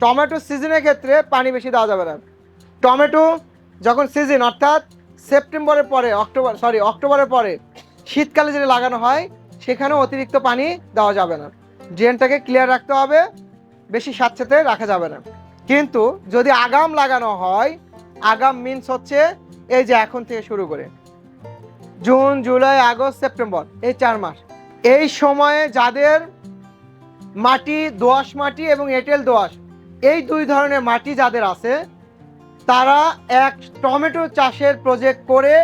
Tomato সিজনের ক্ষেত্রে পানি বেশি দেওয়া যাবে না। টমেটো যখন সিজন, অর্থাৎ সেপ্টেম্বরের পরে, অক্টোবর সরি অক্টোবরের পরে শীতকালে যেটা লাগানো হয়, সেখানেও অতিরিক্ত পানি দেওয়া যাবে না। ড্রেনটাকে ক্লিয়ার রাখতে হবে, বেশি স্বাচ্ছাতে রাখা যাবে না। কিন্তু যদি আগাম লাগানো হয়, আগাম মিনস হচ্ছে এই যে এখন থেকে শুরু করে। জুন, জুলাই, আগস্ট, সেপ্টেম্বর, এই চার মাস। এই সময়ে যাদের মাটি দোআঁশ মাটি এবং এঁটেল দোআঁশ এই দুই ধরনের মাটি যাদের আছে, তারা এক টমেটো চাষের প্রজেক্ট করে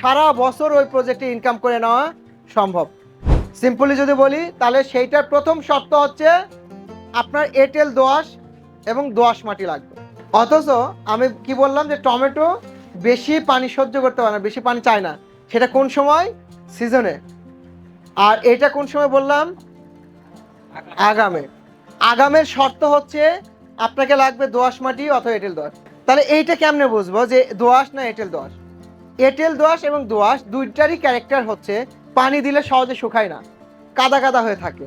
সারা বছর ওই প্রজেক্টে ইনকাম করে নেওয়া সম্ভব। সিম্পলি যদি বলি, তাহলে সেইটার প্রথম শর্ত হচ্ছে আপনার এঁটেল দোয়াশ এবং দোআঁশ মাটি লাগবে। অথচ আমি কি বললাম যে টমেটো বেশি পানি সহ্য করতে পারে না, বেশি পানি চায় না। সেটা কোন সময়? সিজনে আর এটা কোন সময় বললাম? আগামে। আগামের শর্ত হচ্ছে আপনাকে লাগবে দোআঁশ মাটি অথবা এঁটেল দোআঁশ তাহলে এইটা কেমনে বুঝব যে দোআঁশ না এঁটেল দোআঁশ? এঁটেল দোআঁশ এবং দোআঁশ দুইটারই ক্যারেক্টার হচ্ছে পানি দিলে সহজে শুকায় না, কাদা কাদা হয়ে থাকে।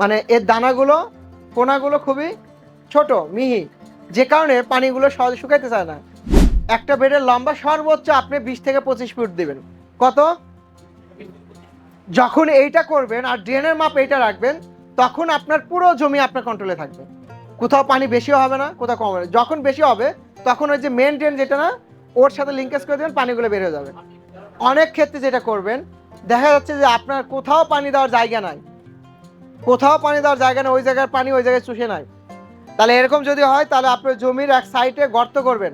মানে এর দানাগুলো, কোনাগুলো খুবই ছোট, মিহি, যে কারণে পানিগুলো সহজে শুকাইতে চায় না। একটা বেডের লম্বা সর্বোচ্চ আপনি বিশ থেকে পঁচিশ ফুট দেবেন। কত? যখন এইটা করবেন আর ড্রেনের মাপ এইটা রাখবেন, তখন আপনার পুরো জমি আপনার কন্ট্রোলে থাকবে। কোথাও পানি বেশিও হবে না, কোথাও কম হবে যখন বেশি হবে, তখন ওই যে মেন ড্রেন যেটা না, ওর সাথে লিঙ্কেজ করে দেবেন, পানিগুলো বের হয়ে যাবে। অনেক ক্ষেত্রে যেটা করবেন, দেখা যাচ্ছে যে আপনার কোথাও পানি দেওয়ার জায়গা নাই। কোথাও পানি দেওয়ার জায়গা নেই, ওই জায়গার পানি ওই জায়গায় চুষে নাই। তাহলে এরকম যদি হয়, তাহলে আপনার জমির এক সাইডে গর্ত করবেন।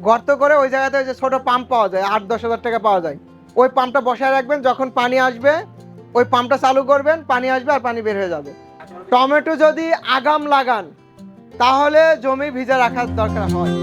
গর্ত করে ওই জায়গাতে ওই যে ছোটো পাম্প পাওয়া যায়, আট, দশ হাজার টাকা পাওয়া যায়। ওই পাম্পটা বসায় রাখবেন, যখন পানি আসবে, ওই পাম্পটা চালু করবেন, পানি আসবে আর পানি বের হয়ে যাবে। টমেটো যদি আগাম লাগান তাহলে জমি ভিজা রাখার দরকার হয়।